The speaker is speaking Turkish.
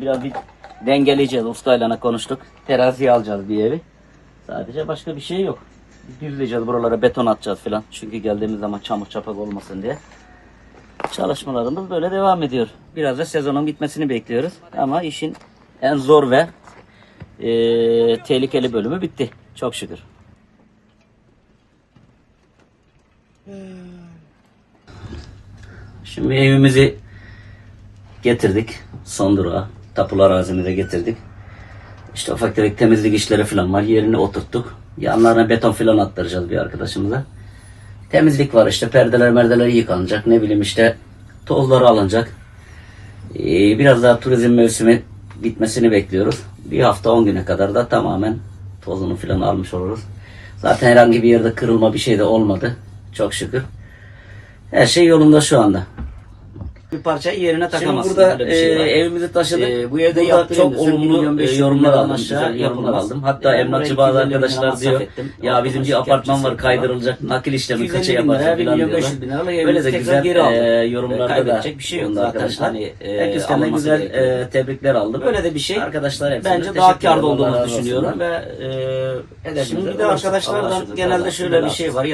Biraz bir dengeleyeceğiz. Ustayla konuştuk. Teraziye alacağız bir evi. Sadece başka bir şey yok. Düzleyeceğiz buralara beton atacağız filan. Çünkü geldiğimiz zaman çamur çapak olmasın diye. Çalışmalarımız böyle devam ediyor. Biraz da sezonun bitmesini bekliyoruz. Ama işin en zor ve eee, tehlikeli bölümü bitti. Çok şükür. Şimdi evimizi getirdik. Son durağa. Tapulu arazimize getirdik. İşte ufak tefek temizlik işleri falan var. Yerine oturttuk. Yanlarına beton falan attıracağız bir arkadaşımıza. Temizlik var işte. Perdeler merdeler yıkanacak. Ne bileyim işte tozları alınacak. Ee, biraz daha turizm mevsimi bitmesini bekliyoruz. Bir hafta 10 güne kadar da tamamen tozunu falan almış oluruz. Zaten herhangi bir yerde kırılma bir şey de olmadı. Çok şükür. Her şey yolunda şu anda. Bir parçayı yerine takamazsın. burada, Böyle bir şey e, evimizi taşıdık. E, bu evde Burada çok olumlu, e, yorumlar aldım, aşağı yorumlar aldım. Hatta Yani emlakçı bazı 250 bin arkadaşlar diyor, ya bizim bir apartman var kaydırılacak, nakil işlemi 250 kaça yaparsın diyorlar. liralık Böyle de güzel e, E, yorumlarda da bir şey yok arkadaşlar. Hani, e, Herkesten de güzel e, tebrikler aldım. Böyle de bir şey. Arkadaşlar Bence daha razı olsun. düşünüyorum ve e, şimdi bir de arkadaşlardan genelde şöyle bir şey var.